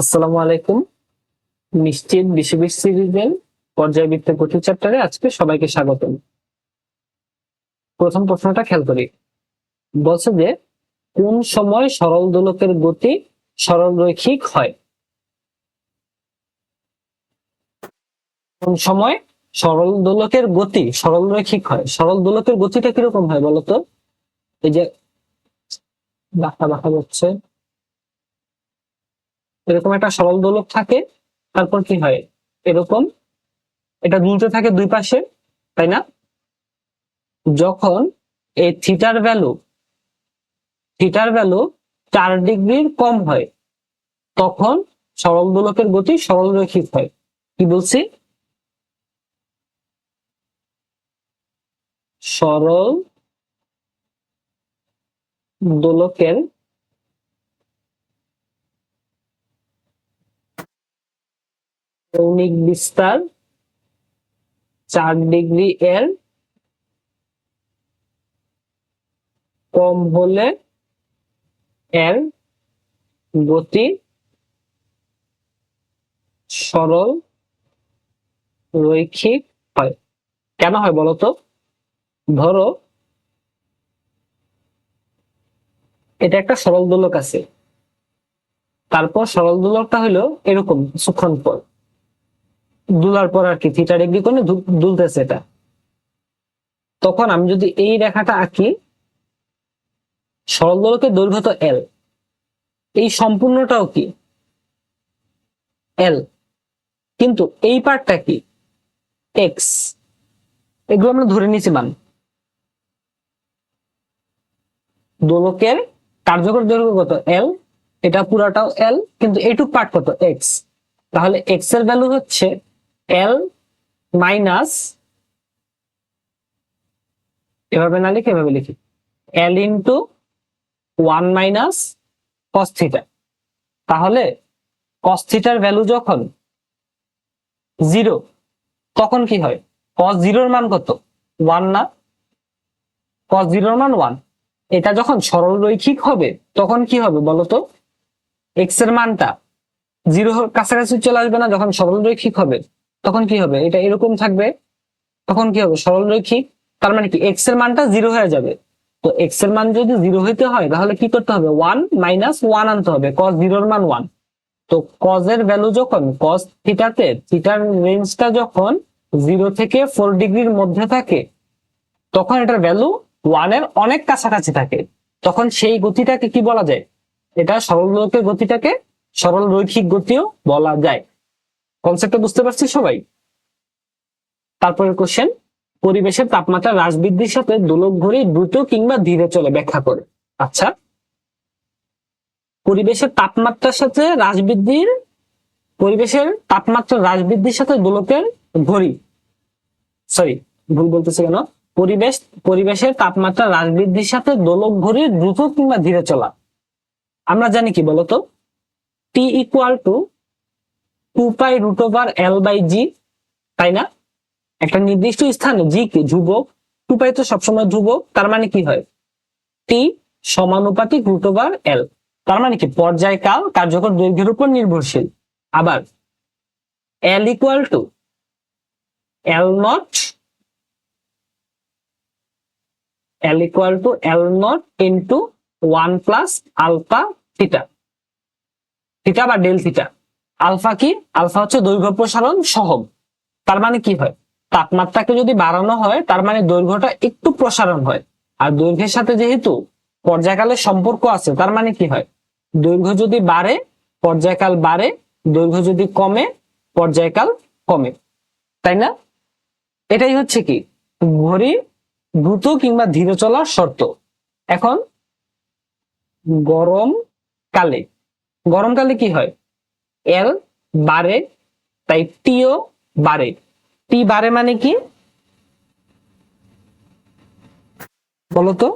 আসসালামু আলাইকুম। নিশ্চিত বিশ্ববিদ সিরিজের পর্যায়বৃত্তের গতি চ্যাপ্টারে আজকে সবাইকে স্বাগতম। প্রথম প্রশ্নটা খেয়াল করি। বলছে যে, কোন সময় সরল দোলকের গতি সরল রৈখিক হয়? কোন সময় সরল দোলকের গতি সরল রৈখিক হয়? সরল দোলকের গতিটা কীরকম হয় বলতো? এই যে, বাঁকা বাঁকা হচ্ছে। এরকম একটা সরল দোলক থাকে, তারপর কি হয়? এরকম এটা দুলতে থাকে দুই পাশে, তাই না? যখন এই থিটার ভ্যালু থিটার ভ্যালু চার ডিগ্রির কম হয়, তখন সরল দোলকের গতি সরল রৈখিক হয়। কি বলছি? সরল দোলকের কৌণিক বিস্তার, চার ডিগ্রি এর কম হলে এর গতি সরল, রৈখিক হয়। কেন হয় বলতো? ধরো, এটা একটা সরল দোলক আছে। তারপর সরল দোলকটা হলো এরকম কিছুক্ষণ পর দুলার পর আর কি থিটা ডিগ্রি কোণে দুলতেছে এটা। তখন আমি যদি এই রেখাটা আঁকি, সরল দোলকের দৈর্ঘ্য তো এল এই সম্পূর্ণটাও কি? এল কিন্তু এই পার্টটা কি? এক্স এগুলো আমরা ধরে নিয়েছি মান। দোলকের কার্যকর দৈর্ঘ্য কত? এল এটা পুরাটাও এল কিন্তু এইটুক পার্ট কত? এক্স তাহলে এক্সের ভ্যালু হচ্ছে এল মাইনাস এভাবে না লিখে এভাবে লিখি। এল ইন্টু ওয়ান মাইনাস কস্থিটা তাহলে কস্থিটার ভ্যালু যখন জিরো তখন কি হয়? কস জিরোর মান কত? ওয়ান না? কস জিরোর মান ওয়ান এটা যখন সরল রৈখিক হবে, তখন কি হবে বলতো? এক্সের মানটা জিরো কাছাকাছি চলে আসবে না, যখন সরল রৈখিক হবে। তখন কি হবে? এটা এরকম থাকবে। তখন কি হবে? সরল রৈখিক। তার মানে কি? এক্সের মানটা জিরো হয়ে যাবে। তো এক্সের মান যদি জিরো হইতে হয়, তাহলে কি করতে হবে? ওয়ান মাইনাস ওয়ান আনতে হবে। কস জিরোর মান ওয়ান তো কজ এর ভ্যালু যখন কস থিটাতে থিটার রেঞ্জটা যখন জিরো থেকে ফোর ডিগ্রির মধ্যে থাকে, তখন এটার ভ্যালু ওয়ানের অনেক কাছাকাছি থাকে। তখন সেই গতিটাকে কি বলা যায়? এটা সরল দোলকের গতিটাকে সরল রৈখিক গতিও বলা যায়। কনসেপ্টটা বুঝতে পারছি সবাই? তারপরের কোশ্চেন পরিবেশের তাপমাত্রা হ্রাস বৃদ্ধির সাথে দোলক ঘড়ি দ্রুত কিংবা ধীরে চলে ব্যাখ্যা করে। আচ্ছা। পরিবেশের তাপমাত্রার সাথে হ্রাস বৃদ্ধির পরিবেশের তাপমাত্রা হ্রাস বৃদ্ধির সাথে দোলকের ঘড়ি। সরি ভুল বলতেছে কেন? পরিবেশ, পরিবেশের তাপমাত্রা হ্রাস বৃদ্ধির সাথে দোলক ঘড়ির দ্রুত কিংবা ধীরে চলা। আমরা জানি কি বলতো? T equal to two pi root over L by g তাই না? একটা নির্দিষ্ট স্থানে জি কি ধ্রুবক টু পাই তো সবসময় ধ্রুবক, তার মানে কি হয়? টি সমানুপাতিক রুট ওভার এল তার মানে কি? পর্যায়কাল কার্যকর দৈর্ঘ্যের উপর নির্ভরশীল। আবার L equal to L not L equal to L not into one plus alpha theta theta বা ডেল থিটা আলফা কি? আলফা হচ্ছে দৈর্ঘ্য প্রসারণ সহগ। তার মানে কি হয়? তাপমাত্রাকে যদি বাড়ানো হয়, তার মানে দৈর্ঘ্যটা একটু প্রসারণ হয়। আর দৈর্ঘ্যের সাথে যেহেতু পর্যায়কালের সম্পর্ক আছে, তার মানে কি হয়? দৈর্ঘ্য যদি বাড়ে, পর্যায়কাল বাড়ে, দৈর্ঘ্য যদি কমে, পর্যায়কাল কমে। তাই না? এটাই হচ্ছে কি? ঘড়ি দ্রুত কিংবা ধীরে চলার শর্ত। এখন গরম কালে গরমকালে কি হয়? এল বাড়ে তাই টিও বাড়ে টি বাড়ে মানে কি? বলতো?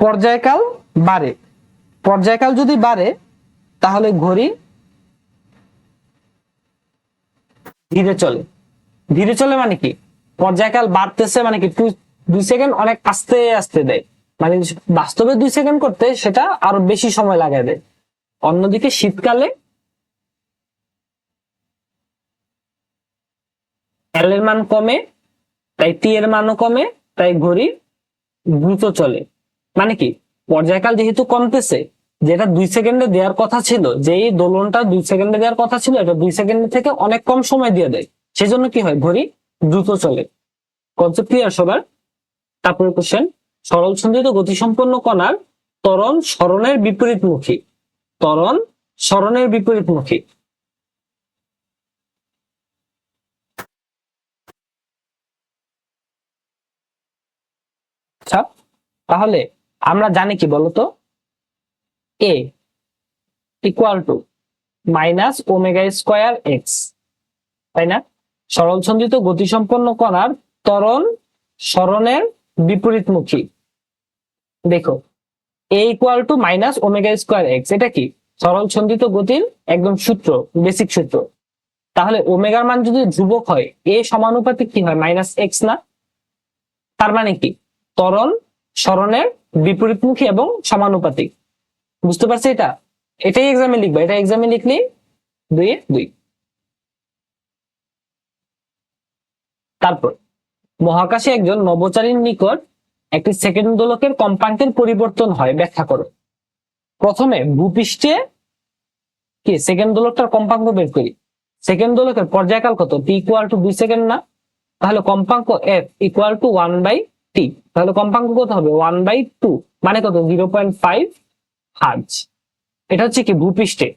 পর্যায়কাল বাড়ে পর্যায়কাল যদি বাড়ে তাহলে ঘড়ি ধীরে চলে। ধীরে চলে মানে কি? পর্যায়কাল বাড়তেছে মানে কি? দুই সেকেন্ড অনেক আস্তে আস্তে দেয়। মানে বাস্তবে দুই সেকেন্ড করতে সেটা আরও বেশি সময় লাগায় দেয়। অন্যদিকে শীতকালে এল এর মান কমে, তাই টি এর মানও কমে, তাই ঘড়ি দ্রুত চলে। মানে কি? পর্যায়কাল যেহেতু কমতেছে, যেটা দুই সেকেন্ডে দেওয়ার কথা ছিল যে এই দোলনটা দুই সেকেন্ডে দেওয়ার কথা ছিল, এটা দুই সেকেন্ড থেকে অনেক কম সময় দিয়ে দেয়। সেজন্য কি হয়? ঘড়ি দ্রুত চলে। কনসেপ্ট ক্লিয়ার সবার? তারপরে কোশ্চেন সরল সন্ধিত গতিসম্পন্ন কণার ত্বরণ সরণের বিপরীতমুখী। ত্বরণ সরণের বিপরীতমুখী আচ্ছা তাহলে আমরা জানি কি বলতো? A equal to minus omega square x তাই না? সরল সন্ধিত গতিসম্পন্ন কণার ত্বরণ সরণের বিপরীতমুখী দেখো a equal to minus omega square x এটা কি? সরল সন্ধিত গতির একদম সূত্র বেসিক সূত্র। তাহলে ওমেগার মান যদি ধ্রুবক হয় এ সমানুপাতিক কি হয়? মাইনাস এক্স না? তার মানে কি? ত্বরণ সরণের বিপরীতমুখী এবং সমানুপাতিক। বুঝতে পারছি এটা? এটাই এক্সামে লিখবা। এটা এক্সামে লিখলি দুই দুই। তারপর, মহাকাশে একজন নবচারীর নিকট একটি সেকেন্ড দোলকের কম্পাঙ্কের পরিবর্তন হয়, ব্যাখ্যা করো। প্রথমে ভূপৃষ্ঠে কি? সেকেন্ড দোলকটার কম্পাঙ্ক বের করি। সেকেন্ড দোলকের পর্যায়কাল কত? টি ইকুয়াল টু দুই সেকেন্ড না? তাহলে কম্পাঙ্ক f equal to one by T তাহলে কম্পাঙ্ক কত হবে? ওয়ান বাই টু মানে কত? জিরো পয়েন্ট ফাইভ হার্জ এটা হচ্ছে কি? ভূপৃষ্ঠে।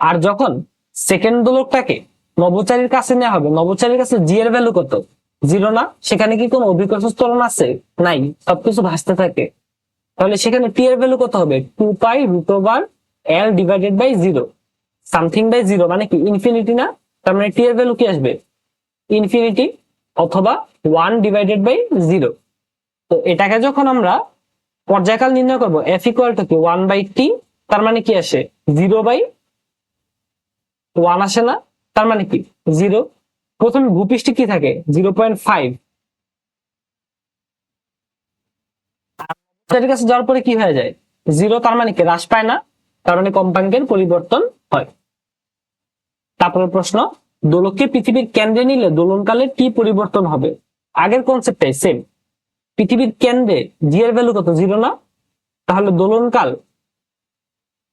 আর যখন সেকেন্ড দোলকটাকে নবচারীর কাছে নেওয়া হবে, নবচারীর কাছে জি এর ভ্যালু কত? জিরো না? সেখানে কি কোনো অভিকর্ষ ত্বরণ আছে? নাই, সবকিছু ভাসতে থাকে। তাহলে সেখানে টি এর ভ্যালু কত হবে? Two pi root over L divided by zero something by zero মানে কি? ইনফিনিটি না? তার মানে টি এর ভ্যালু কি আসবে? ইনফিনিটি অথবা ওয়ান ডিভাইডেড বাই জিরো তো এটাকে যখন আমরা পর্যায়কাল নির্ণয় করব এফ ইকুয়াল টু কি? ওয়ান বাই টি তার মানে কি আসে? জিরো বাই ওয়ান আসে না? তার মানে কি? জিরো প্রথমে ভূপৃষ্ঠে কি থাকে? জিরো পয়েন্ট ফাইভ কাছে যাওয়ার পরে কি হয়ে যায়? জিরো তার মানে কি? হ্রাস পায় না, তার মানে কম্পাঙ্কের পরিবর্তন হয়। তারপরে প্রশ্ন, দোলককে পৃথিবীর কেন্দ্রে নিলে দোলনকালে কি পরিবর্তন হবে? আগের কনসেপ্টটাই সেম পৃথিবীর কেন্দ্রে জি এর ভ্যালু কত? জিরো না? তাহলে দোলনকাল,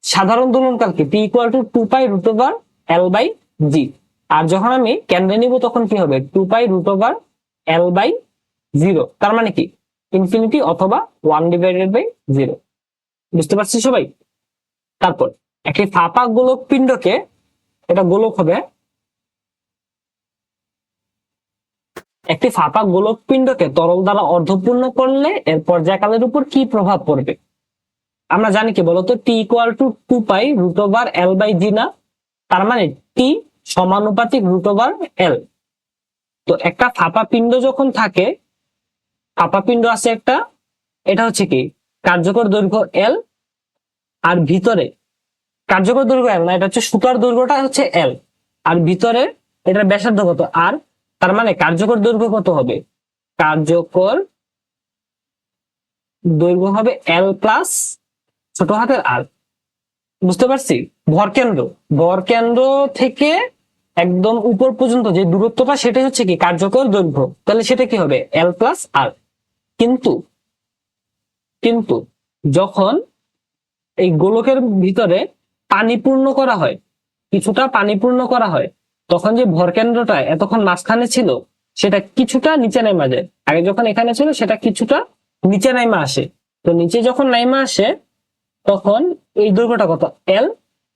সাধারণ দোলনকাল কি T equal to two pi root over L by g আর যখন আমি কেন্দ্রে নিব তখন কি হবে? Two pi root over L by zero তার মানে কি? ইনফিনিটি অথবা ওয়ান ডিভাইডেড বাই জিরো বুঝতে পারছি সবাই? তারপর, একটি ফাঁপা গোলক পিণ্ডকে, এটা গোলক হবে, একটি ফাঁপা গোলক পিণ্ডকে তরল দ্বারা অর্ধপূর্ণ করলে এর পর্যায়কালের উপর কি প্রভাব পড়বে? আমরা জানি কি বলতো? T equal to two pi root over L by g না? তার মানে টি সমানুপাতিক রুট ওভার এল তো একটা ফাঁপা পিণ্ড যখন থাকে, ফাঁপা পিণ্ড আছে একটা, এটা হচ্ছে কি? কার্যকর দৈর্ঘ্য এল আর ভিতরে, কার্যকর দৈর্ঘ্য এল না, এটা হচ্ছে সুতার দৈর্ঘ্যটা হচ্ছে এল আর ভিতরে এটার ব্যাসার্ধ কত? আর তার মানে কার্যকর দৈর্ঘ্য কত হবে? কার্যকর দৈর্ঘ্য হবে এল প্লাস ছোট হাতের আর বুঝতে পারছি? ভর কেন্দ্র। ভর কেন্দ্র থেকে একদম উপর পর্যন্ত যে দূরত্বটা, সেটাই হচ্ছে কি কার্যকর দৈর্ঘ্য। তাহলে সেটা কি হবে? এল প্লাস আর কিন্তু কিন্তু যখন এই গোলকের ভিতরে পানি পূর্ণ করা হয়, কিছুটা পানি পূর্ণ করা হয়, তখন যে ভর কেন্দ্রটা এতক্ষণ মাঝখানে ছিল, সেটা কিছুটা নিচে নাইমা যায়। আগে যখন এখানে ছিল, সেটা কিছুটা নিচে নাইমা আসে। তো নিচে যখন নাইমা আসে, তখন এই দৈর্ঘ্যটা কত? এল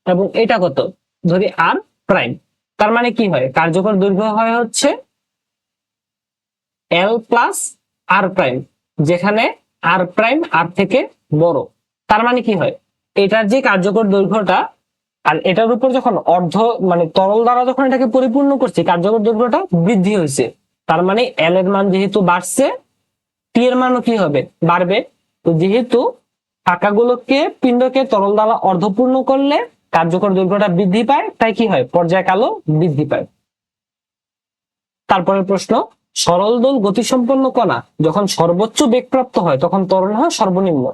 এবং এটা কত? ধরি আর প্রাইম তার মানে কি হয়? কার্যকর দৈর্ঘ্য হয় হচ্ছে এল প্লাস আর প্রাইম যেখানে আর প্রাইম আর থেকে বড়। তার মানে কি হয়? এটার যে কার্যকর দৈর্ঘ্যটা, আর এটার উপর যখন অর্ধ মানে তরল দ্বারা যখন এটাকে পরিপূর্ণ করছি, কার্যকর দৈর্ঘ্যটা বৃদ্ধি হয়েছে। তার মানে এল এর মান যেহেতু বাড়ছে টি এর মানও কি হবে? বাড়বে। তো যেহেতু ফাঁকাগুলোকে পিণ্ডকে তরল দ্বারা অর্ধপূর্ণ করলে কার্যকর দৈর্ঘ্যটা বৃদ্ধি পায়, তাই কি হয়? পর্যায়কালও বৃদ্ধি পায়। তারপরের প্রশ্ন, সরল দোল গতিসম্পন্ন কণা যখন সর্বোচ্চ বেগপ্রাপ্ত হয়, তখন ত্বরণ হয় সর্বনিম্ন।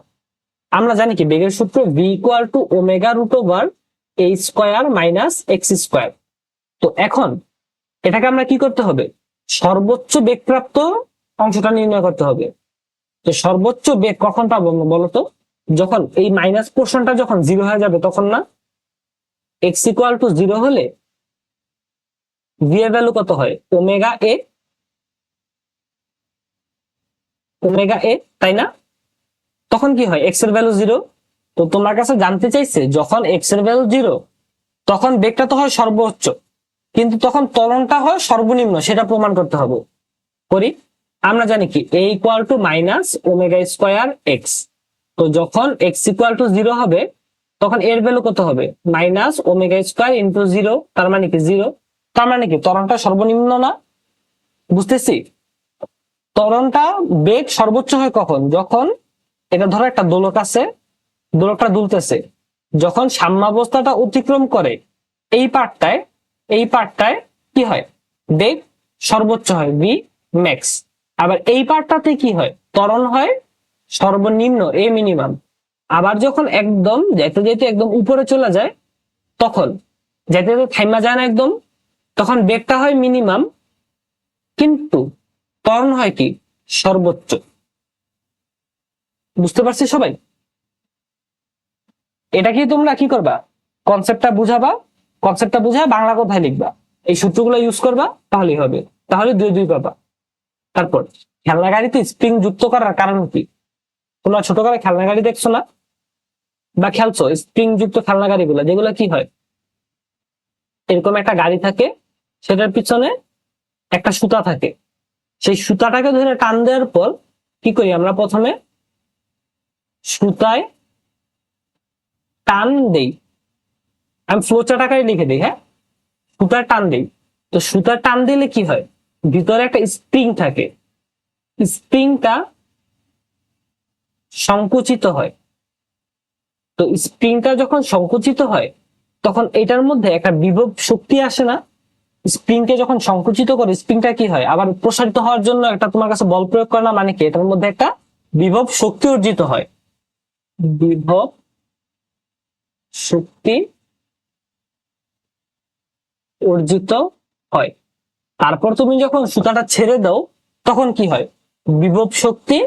আমরা জানি কি, বেগের সূত্র v equal to omega root over a square minus x square তো এখন, এটাকে আমরা কি করতে হবে? সর্বোচ্চ বেগপ্রাপ্ত অংশটা নির্ণয় করতে হবে। তো সর্বোচ্চ বেগ কখন পাবো বলতো? যখন এই মাইনাস পোর্শনটা যখন জিরো হয়ে যাবে, তখন না? এক্স ইকুয়াল টু জিরো হলে ভি এর ভ্যালু কত হয়? ওমেগা এ ওমেগা এ তাই না? তখন কি হয়? এক্সের ভ্যালু জিরো তো তোমার কাছে জানতে চাইছে, যখন এক্সের ভ্যালু জিরো তখন বেগটা তো হয় সর্বোচ্চ। কিন্তু তখন ত্বরণটা হয় সর্বনিম্ন, সেটা প্রমাণ করতে হবে। করি? আমরা জানি কি? A equal to minus omega square x তো যখন এক্স ইকুয়াল টু জিরো হবে তখন এর ভ্যালু কত হবে? Minus omega square into zero তার মানে কি জিরো তার মানে কি? তরণটা সর্বনিম্ন না? বুঝতেছি? ত্বরণটা বেগ সর্বোচ্চ হয় কখন? যখন এটা ধরো একটা দোলক আছে, দোলকটা দুলতেছে। যখন সাম্যাবস্থাটা অতিক্রম করে, এই পার্টটায় এই পার্টটায় কি হয়? বেগ সর্বোচ্চ হয় ভি ম্যাক্স আবার এই পার্টটাতে কি হয়? ত্বরণ হয় সর্বনিম্ন এ মিনিমাম আবার যখন একদম যেতে যেতে একদম উপরে চলে যায়, তখন যেতে যেতে থাইমা যায় না একদম, তখন বেগটা হয় মিনিমাম কিন্তু ত্বরণ হয় কি? সর্বোচ্চ। বুঝতে পারছি সবাই? এটা কি তোমরা কি করবা? কনসেপ্টটা বুঝাবা কনসেপ্টটা বুঝায় বাংলা কথায় লিখবা। এই সূত্রগুলো ইউজ করবা, তাহলেই হবে। তাহলে দুই দুই পাবা। তারপর খেলনা গাড়িতে স্প্রিং যুক্ত করার কারণ কি? তোমরা করে খেলনা গাড়ি দেখছ না? বা খেলছো স্প্রিং যুক্ত খেলনা গাড়িগুলো, যেগুলো কি হয়? এরকম একটা গাড়ি থাকে, সেটার পিছনে একটা সুতা থাকে। সেই সুতাটাকে ধরে টান দেওয়ার পর কি করি আমরা প্রথমে? সুতায় টান দেই। আমি ফ্লোচার আকারে লিখে দিই হ্যাঁ? সুতার টান দিই। তো সুতার টান দিলে কি হয়? ভিতরে একটা স্প্রিং থাকে। স্প্রিংটা সংকুচিত হয়। তো স্প্রিংটা যখন সংকুচিত হয়, তখন এটার মধ্যে একটা বিভব শক্তি আসে না। স্প্রিংকে যখন সংকুচিত করে স্প্রিংটা কি হয়? আবার প্রসারিত হওয়ার জন্য একটা তোমার কাছে বল প্রয়োগ করে না মানে কি? এটার মধ্যে একটা বিভব শক্তি অর্জিত হয়। বিভব শক্তি অর্জিত হয়। তারপর তুমি যখন সুতাটা ছেড়ে দাও, তখন কি হয়? বিভব শক্তি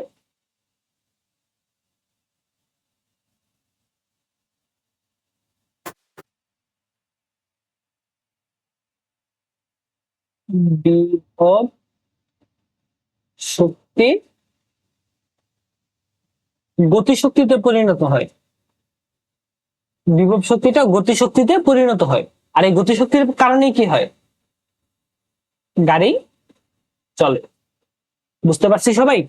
বিভব শক্তি গতিশক্তিতে পরিণত হয়। বিভব শক্তিটা গতিশক্তিতে পরিণত হয়। আর এই গতিশক্তির কারণে কি হয়? গাড়ি চলে। বুঝতে পারছি সবাই?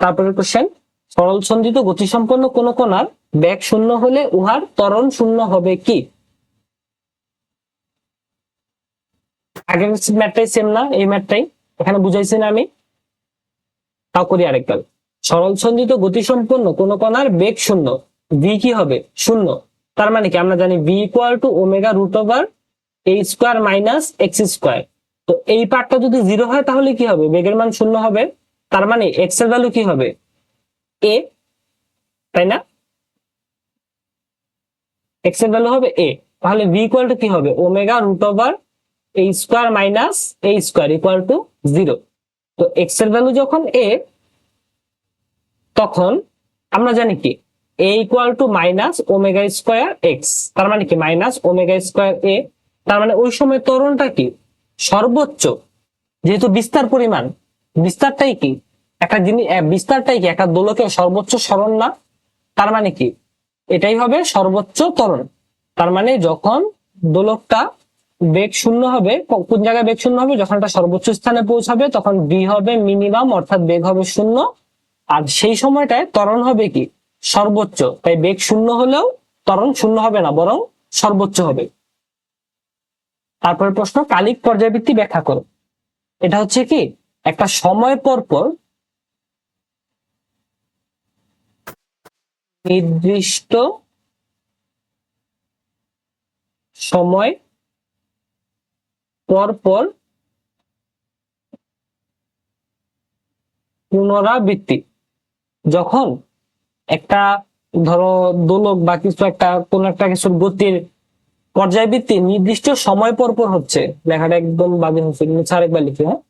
তারপরে কোশ্চেন সরল সন্ধিত গতিসম্পন্ন কোন কোনার ব্যাগ শূন্য হলে উহার ত্বরণ শূন্য হবে কি? আগের ম্যাটটাই সেম না, এই ম্যাটটাই এখানে বুঝাইছি না আমি। তাও করি আরেকবার। সরল সন্ধিত গতিসম্পন্ন কোন কণার বেগ শূন্য। ভি কি হবে? শূন্য। তার মানে কি? আমরা জানি v equal to omega root over a square minus x square তো এই পার্টটা যদি জিরো হয়, তাহলে কি হবে? বেগের মান শূন্য হবে। তার মানে এক্সের ভ্যালু কি হবে? এ তাই না? এক্সের ভ্যালু হবে এ তাহলে ভি ইকুয়াল টু কি হবে? Omega root over a square minus a square equal to zero তো এক্সের ভ্যালু যখন এ তখন আমরা জানি কি? A equal to minus omega square x তার মানে কি? মাইনাস ওমেগা স্কোয়ার এ তার মানে ওই সময় ত্বরণটা কি? সর্বোচ্চ। যেহেতু বিস্তার পরিমাণ, বিস্তারটাই কি? একটা জিনিস বিস্তারটাই কি? একটা দোলকের সর্বোচ্চ সরণ না? তার মানে কি? এটাই হবে সর্বোচ্চ ত্বরণ। তার মানে যখন দোলকটা বেগ শূন্য হবে কোন জায়গায় বেগ শূন্য হবে? যখন এটা সর্বোচ্চ স্থানে পৌঁছাবে, তখন বি হবে মিনিমাম অর্থাৎ বেগ হবে শূন্য। আর সেই সময়টায় ত্বরণ হবে কি? সর্বোচ্চ। তাই বেগ শূন্য হলেও ত্বরণ শূন্য হবে না, বরং সর্বোচ্চ হবে। তারপরে প্রশ্ন, কালিক পর্যায়বৃত্তি ব্যাখ্যা করো। এটা হচ্ছে কি? একটা সময় পর পর নির্দিষ্ট সময় পর পর পুনরাবৃত্তি। যখন একটা, ধরো, দোলক বা কিছু একটা, কোন একটা কিছুর গতির পর্যায়বৃত্তি নির্দিষ্ট সময় পর পর হচ্ছে, লেখাটা একদম বাজে হচ্ছে আরেকবার লিখি হ্যাঁ?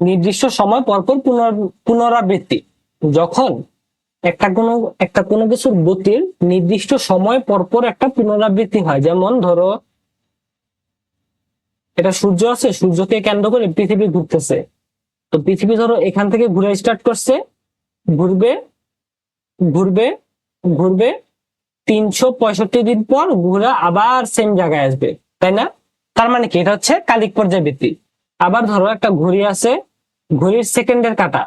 নির্দিষ্ট সময় পরপর পুনর- পুনরাবৃত্তি। যখন একটা কোনো একটা কোনো কিছুর গতির নির্দিষ্ট সময় পরপর একটা পুনরাবৃত্তি হয়, যেমন ধরো, এটা সূর্য আছে, সূর্যকে কেন্দ্র করে পৃথিবী ঘুরতেছে। তো পৃথিবী ধরো এখান থেকে ঘুরে স্টার্ট করছে, ঘুরবে ঘুরবে ঘুরবে, তিনশো পঁয়ষট্টি দিন পর ঘুরে আবার সেম জায়গায় আসবে, তাই না? তার মানে কি? এটা হচ্ছে কালিক পর্যায়বৃত্তি। আবার ধরো একটা ঘড়ি আছে ঘড়ির সেকেন্ডের কাটা।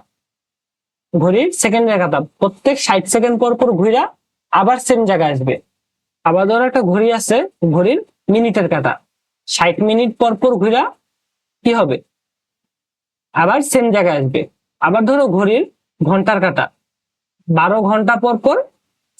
ঘড়ির সেকেন্ডের কাটা। প্রত্যেক ষাট সেকেন্ড পর পর ঘুরা আবার সেম জায়গায় আসবে। আবার ধরো একটা ঘড়ি আছে, ঘড়ির মিনিটের কাটা। ষাট মিনিট পর পর ঘুরা কি হবে? আবার সেম জায়গায় আসবে। আবার ধরো ঘড়ির ঘণ্টার কাটা। বারো ঘণ্টা পর পর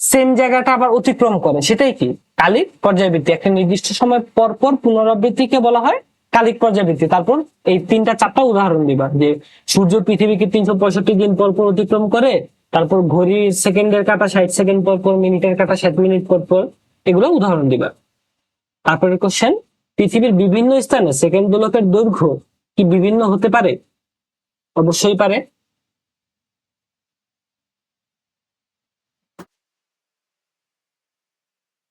সেম জায়গাটা আবার অতিক্রম করে। সেটাই কি? কালিক পর্যায়বৃত্তি। একটা নির্দিষ্ট সময় পর পর পুনরাবৃত্তিকে বলা হয় কালিক পর্যায়বৃত্তি তারপর এই তিনটা চারটা উদাহরণ দিবা, যে সূর্য পৃথিবীকে তিনশো পঁয়ষট্টি দিন পর পর অতিক্রম করে, তারপর ঘড়ির সেকেন্ডের কাটা ষাট সেকেন্ড পর পর, মিনিটের কাটা ষাট মিনিট পর পর, এগুলো উদাহরণ দিবা। তারপরে কোশ্চেন পৃথিবীর বিভিন্ন স্থানে সেকেন্ড দোলকের দৈর্ঘ্য কি বিভিন্ন হতে পারে? অবশ্যই পারে।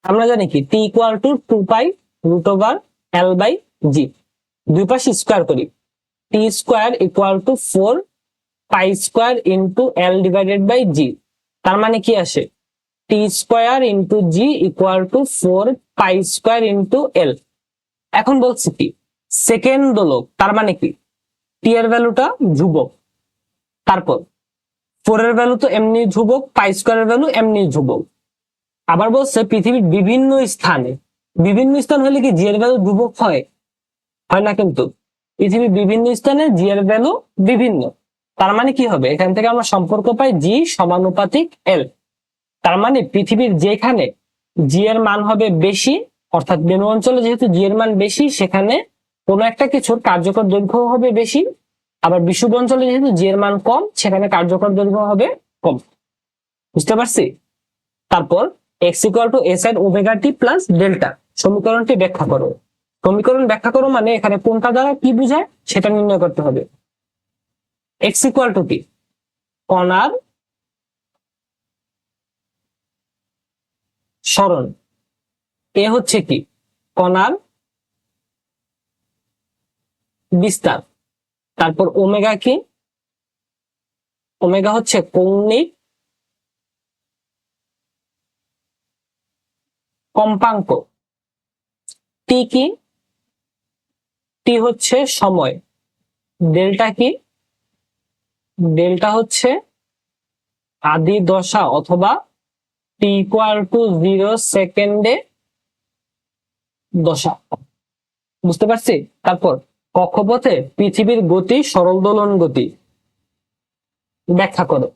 আমরা জানি কি T equal to two pi root over L by g দুই পাশে স্কোয়ার করি। T square equal to four pi square into L divided by g তার মানে কি আসে? T square into g equal to four pi square into L এখন বলছি কি? সেকেন্ড দোলক, তার মানে কি? টি এর ভ্যালুটা ধ্রুবক। তারপর ফোর এর ভ্যালু তো এমনি ধ্রুবক পাই স্কোয়ারের ভ্যালু এমনি ধ্রুবক। আবার বলছে পৃথিবীর বিভিন্ন স্থানে। বিভিন্ন স্থান হলে কি জি এর ভ্যালু ধ্রুবক হয়? হয় না কিন্তু। পৃথিবীর বিভিন্ন স্থানে জি এর ভ্যালু বিভিন্ন। তার মানে কি হবে? এখান থেকে আমরা সম্পর্ক পাই জি সমানুপাতিক এল তার মানে পৃথিবীর যেখানে জি এর মান হবে বেশি, অর্থাৎ বেনু অঞ্চলে যেহেতু জি এর মান বেশি, সেখানে কোনো একটা কিছুর কার্যকর দৈর্ঘ্য হবে বেশি। আবার বিষুব অঞ্চলে যেহেতু জি এর মান কম, সেখানে কার্যকর দৈর্ঘ্য হবে কম। বুঝতে পারছি? তারপর x equal to s n omega t plus delta সমীকরণটি ব্যাখ্যা করো। সমীকরণ ব্যাখ্যা করো মানে এখানে কোনটা দ্বারা কি বুঝায়? সেটা নির্ণয় করতে হবে। এক্স ইকুয়াল টু কি কণার সরণ এ হচ্ছে কি? কণার বিস্তার। তারপর ওমেগা কি? ওমেগা হচ্ছে কৌণিক কম্পাঙ্ক। টি কি? টি হচ্ছে সময়। ডেল্টা কি? ডেল্টা হচ্ছে আদি দশা অথবা টি ইকুয়াল টু জিরো সেকেন্ডে দশা। বুঝতে পারছি? তারপর কক্ষপথে পৃথিবীর গতি, সরল দোলন গতি ব্যাখ্যা করো।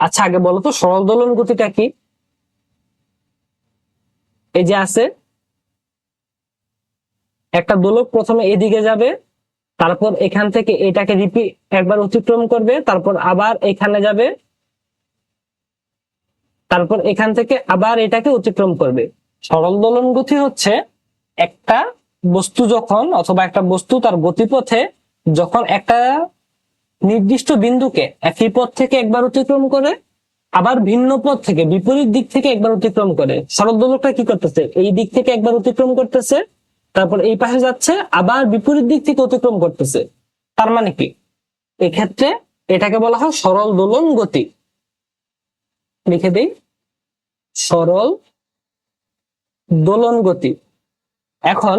আচ্ছা আগে বলো তো, সরল দোলন গতিটা কি? এই যে আছে একটা দোলক প্রথমে এদিকে যাবে, তারপর এখান থেকে এটাকে রিপি একবার অতিক্রম করবে, তারপর আবার এখানে যাবে, তারপর এখান থেকে আবার এটাকে অতিক্রম করবে। সরল দোলন গতি হচ্ছে একটা বস্তু যখন অথবা একটা বস্তু তার গতিপথে যখন একটা নির্দিষ্ট বিন্দুকে একই পথ থেকে একবার অতিক্রম করে, আবার ভিন্ন পথ থেকে, বিপরীত দিক থেকে একবার অতিক্রম করে। সড়ক দোলকটা কি করতেছে? এই দিক থেকে একবার অতিক্রম করতেছে তারপর এই পাশে যাচ্ছে, আবার বিপরীত দিক থেকে অতিক্রম করতেছে। তার মানে কি? এক্ষেত্রে এটাকে বলা হয় সরল দোলন গতি। লিখে দেই। সরল দোলন গতি। এখন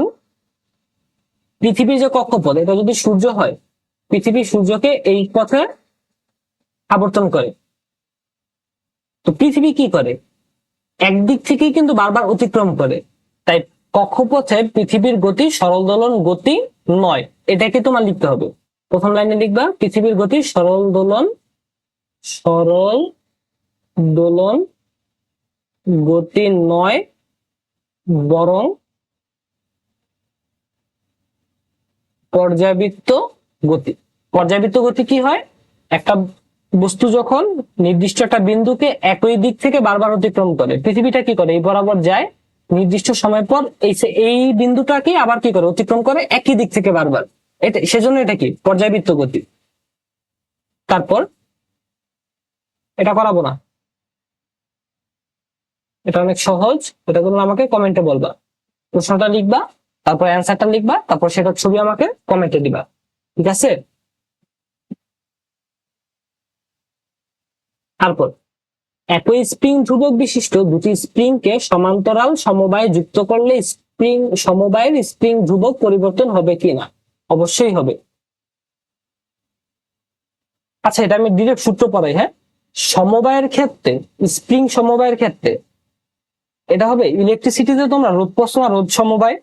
পৃথিবীর যে কক্ষপথ, এটা যদি সূর্য হয়, পৃথিবী সূর্যকে এই পথে আবর্তন করে। তো পৃথিবী কি করে? একদিক থেকেই কিন্তু বারবার অতিক্রম করে। তাই কক্ষপথে পৃথিবীর গতি সরল দোলন গতি নয়। এটাকে তোমার লিখতে হবে। প্রথম লাইনে লিখবা, পৃথিবীর গতি সরল দোলন সরল দোলন গতি নয়, বরং পর্যাবৃত্ত গতি। পর্যাবৃত্ত গতি কি হয়? একটা বস্তু যখন নির্দিষ্ট একটা বিন্দুকে একই দিক থেকে বারবার অতিক্রম করে, পৃথিবীটা কি করে? এই বরাবর যায় নির্দিষ্ট সময় পর এই এই বিন্দুটাকে আবার কি করে? অতিক্রম করে একই দিক থেকে বারবার। এটা সেজন্য এটা কি? পর্যাবৃত্ত গতি। তারপর এটা করাবো না। এটা অনেক সহজ। এটা তোমরা আমাকে কমেন্টে বলবা। প্রশ্নটা লিখবা, তারপর অ্যান্সারটা লিখবা, তারপর সেটার ছবি আমাকে কমেন্টে দিবা। ঠিক আছে? তারপর একই স্প্রিং ধ্রুবক বিশিষ্ট দুটি স্প্রিংকে সমান্তরাল সমবায়ে যুক্ত করলে স্প্রিং, সমবায়ের স্প্রিং ধ্রুবক পরিবর্তন হবে কিনা? অবশ্যই হবে। আচ্ছা এটা আমি ডিরেক্ট সূত্র পড়াই হ্যাঁ? সমবায়ের ক্ষেত্রে, স্প্রিং সমবায়ের ক্ষেত্রে এটা হবে ইলেকট্রিসিটিতে তোমরা রোধ প্রশ্ন আর রোধ সমবায়,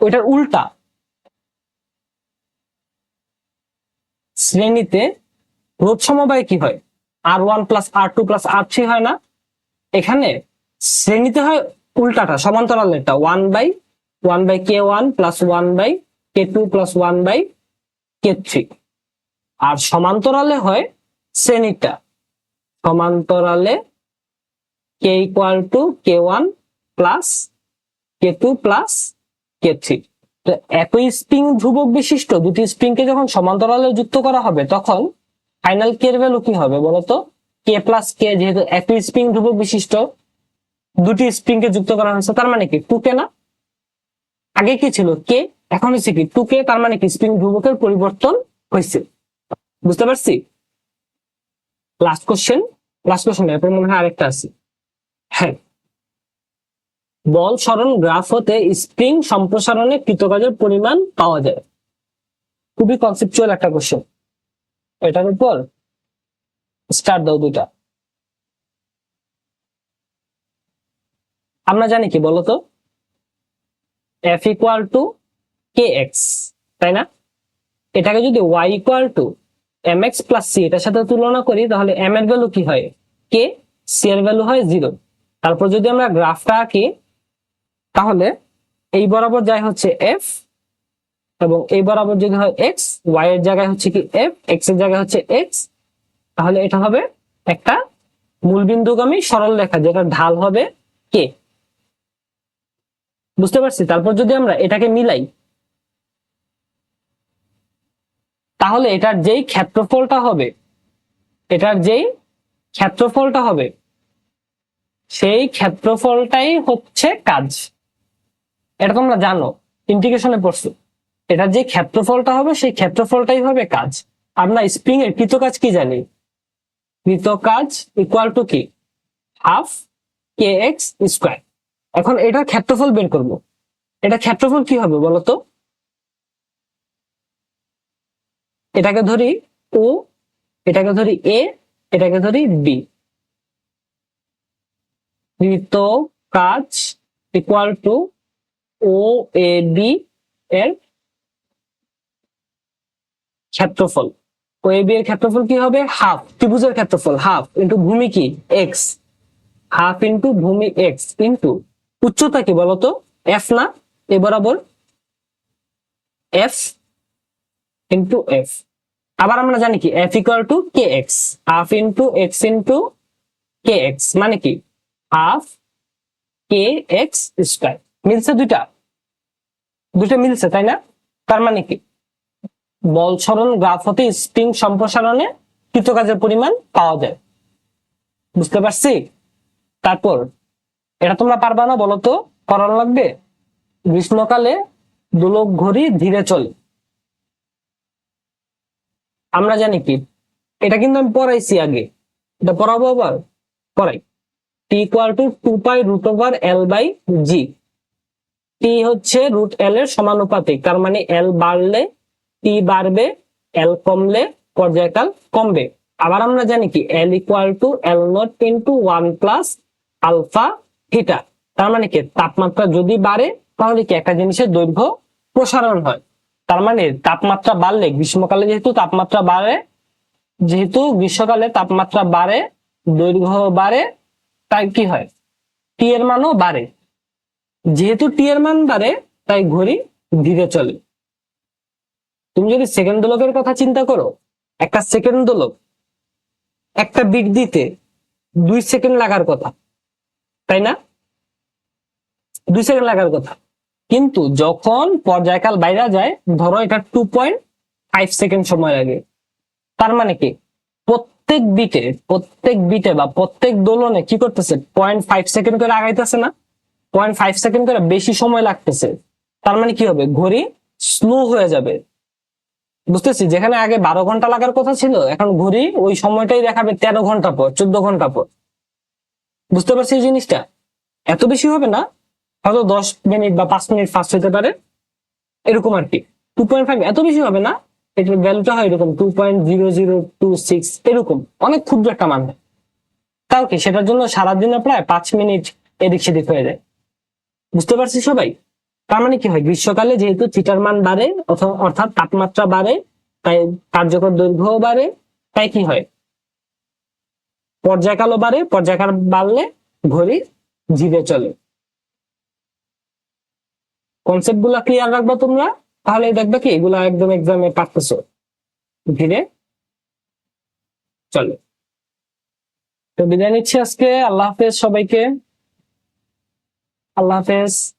ওইটার উল্টা শ্রেণীতে রোধ সমবায় কি হয়? R one plus R two plus R three হয় না, এখানে শ্রেণীতে হয় উল্টাটা সমান্তরালেরটা one by one by k one plus one by k two plus one by k three আর সমান্তরালে হয় শ্রেণীটা, সমান্তরালে k equal to k one plus k two plus k three তো একই স্প্রিং ধ্রুবক বিশিষ্ট, দুটি স্প্রিংকে যখন সমান্তরালে যুক্ত করা হবে, তখন ফাইনাল কে এর ভ্যালু কি হবে বলতো? কে প্লাস কে যেহেতু একই স্প্রিং ধ্রুবক বিশিষ্ট, দুটি স্প্রিং কে যুক্ত করা হয়েছে, তার মানে কি? টু কে না? আগে কি ছিল? কে এখন হচ্ছে কি? টু কে তার মানে কি? স্প্রিং ধ্রুবকের পরিবর্তন হয়েছে। বুঝতে পারছি? লাস্ট কোশ্চেন লাস্ট কোশ্চেন এরপর মনে হয় আরেকটা আছে। হ্যাঁ। বল সরণ গ্রাফ হতে স্প্রিং সম্প্রসারণে কৃতকাজের পরিমাণ পাওয়া যায়। খুবই কনসেপচুয়াল একটা কোশ্চেন এটার উপর স্টার দাও দুইটা। আমরা জানি কি বলতো? F equal to k x তাই না? এটাকে যদি y equal to m x plus c এটার সাথে তুলনা করি, তাহলে এম এর ভ্যালু কি হয়? কে সি এর ভ্যালু হয় জিরো তারপর যদি আমরা গ্রাফটা আঁকি, তাহলে এই বরাবর যায় হচ্ছে এফ এবং এই বরাবর যদি হয় এক্স ওয়াই এর জায়গায় হচ্ছে কি এফ এক্সের জায়গায় হচ্ছে এক্স তাহলে এটা হবে একটা মূলবিন্দুগামী সরল রেখা, যেটা ঢাল হবে কে বুঝতে পারছি? তারপর যদি আমরা এটাকে মিলাই, তাহলে এটার যেই ক্ষেত্রফলটা হবে, এটার যেই ক্ষেত্রফলটা হবে, সেই ক্ষেত্রফলটাই হচ্ছে কাজ। এটা তোমরা জানো ইন্টিগ্রেশনে পড়ছো। এটার যে ক্ষেত্রফলটা হবে, সেই ক্ষেত্রফলটাই হবে কাজ। আমরা স্প্রিং এর কৃত কাজ কি জানি? কৃত কাজ ইকুয়াল টু কি? হাফ কে এক্স স্কোয়ার এখন এটার ক্ষেত্রফল বের করব। এটা ক্ষেত্রফল কি হবে বলতো? এটাকে ধরি ও, এটাকে ধরি এ এটাকে ধরি বি কৃত কাজ equal to O A B এর ক্ষেত্রফল। ও এ বি এর ক্ষেত্রফল কি হবে? হাফ ত্রিভুজের ক্ষেত্রফল হাফ ইন্টু ভূমি কি? এক্স হাফ ইন্টু ভূমি এক্স ইন্টু উচ্চতা কি বলতো? এফ না? এ বরাবর এফ ইন্টু এফ আবার আমরা জানি কি? F equal to k x half into x into k x মানে কি? হাফ কে এক্স স্কোয়ার মিলছে দুইটা? দুইটা মিলছে, তাই না? তার মানে কি? বল সরণ, গ্রাফ হতে স্প্রিং সম্প্রসারণে কৃতকাজের পরিমাণ পাওয়া যায়। বুঝতে পারছি? তারপর, এটা তোমরা পারবা না বলো তো? করানো লাগবে? গ্রীষ্মকালে দোলক ঘড়ি ধীরে চলে। আমরা জানি কি? এটা কিন্তু আমি পড়াইছি আগে। এটা পড়াবো আবার? পড়াই। T equal to two pi root over l by g T হচ্ছে রুট এল এর সমানুপাতিক, তার মানে এল বাড়লে টি বাড়বে এল কমলে, পর্যায়কাল কমবে। আবার আমরা জানি কি l equal to l naught into one plus alpha theta তার মানে কি, তাপমাত্রা যদি বাড়ে, তাহলে কি একটা জিনিসের দৈর্ঘ্য প্রসারণ হয়। তার মানে তাপমাত্রা বাড়লে, গ্রীষ্মকালে যেহেতু তাপমাত্রা বাড়ে, যেহেতু গ্রীষ্মকালে তাপমাত্রা বাড়ে, দৈর্ঘ্য বাড়ে, তাই কি হয়? টি এর মানও বাড়ে। যেহেতু টি এর মান বাড়ে, তাই ঘড়ি ধীরে চলে। তুমি যদি সেকেন্ড দোলকের কথা চিন্তা করো, একটা সেকেন্ড দোলক একটা বিট দিতে দুই সেকেন্ড লাগার কথা, তাই না? দুই সেকেন্ড লাগার কথা। কিন্তু যখন পর্যায়কাল বাইরে যায়, ধরো এটা টু পয়েন্ট ফাইভ সেকেন্ড সময় লাগে। তার মানে কি? প্রত্যেক বিটে প্রত্যেক বিটে বা প্রত্যেক দোলনে কি করতেছে? পয়েন্ট ফাইভ সেকেন্ড করে আগাইতেছে না। পয়েন্ট ফাইভ সেকেন্ড করে বেশি সময় লাগতেছে। তার মানে কি হবে? ঘড়ি স্লো হয়ে যাবে। বুঝতেছি? যেখানে আগে বারো ঘণ্টা লাগার কথা ছিল, এখন ঘড়ি ওই সময়টাই দেখাবে তেরো ঘণ্টা পর, চোদ্দ ঘণ্টা পর। বুঝতে পারছি এই জিনিসটা? এত বেশি হবে না? হয়তো দশ মিনিট বা পাঁচ মিনিট ফাস্ট হতে পারে। এরকম আর কি। টু পয়েন্ট ফাইভ এত বেশি হবে না? এটার ভ্যালুটা হয় এরকম two point zero zero two six এরকম। অনেক ক্ষুদ্র একটা মান। তাও কি সেটার জন্য সারাদিনে প্রায় পাঁচ মিনিট এদিক সেদিক হয়ে যায়। বুঝতে পারছি সবাই? তার মানে কি হয়? গ্রীষ্মকালে যেহেতু চিটার মান বাড়ে অর্থাৎ তাপমাত্রা বাড়ে, তাই কার্যকর দৈর্ঘ্য বাড়ে, তাই কি হয়? পর্যায়কালও বাড়ে, পর্যায়কাল বাড়লে ঘড়ি ধীরে চলে। কনসেপ্টগুলা ক্লিয়ার রাখবা তোমরা? তাহলে দেখবে কি, এগুলা একদম এক্সামে পারতেছ। ধীরে চলে। তো বিদায় নিচ্ছি আজকে। আল্লাহ হাফেজ সবাইকে। আল্লাহ হাফেজ।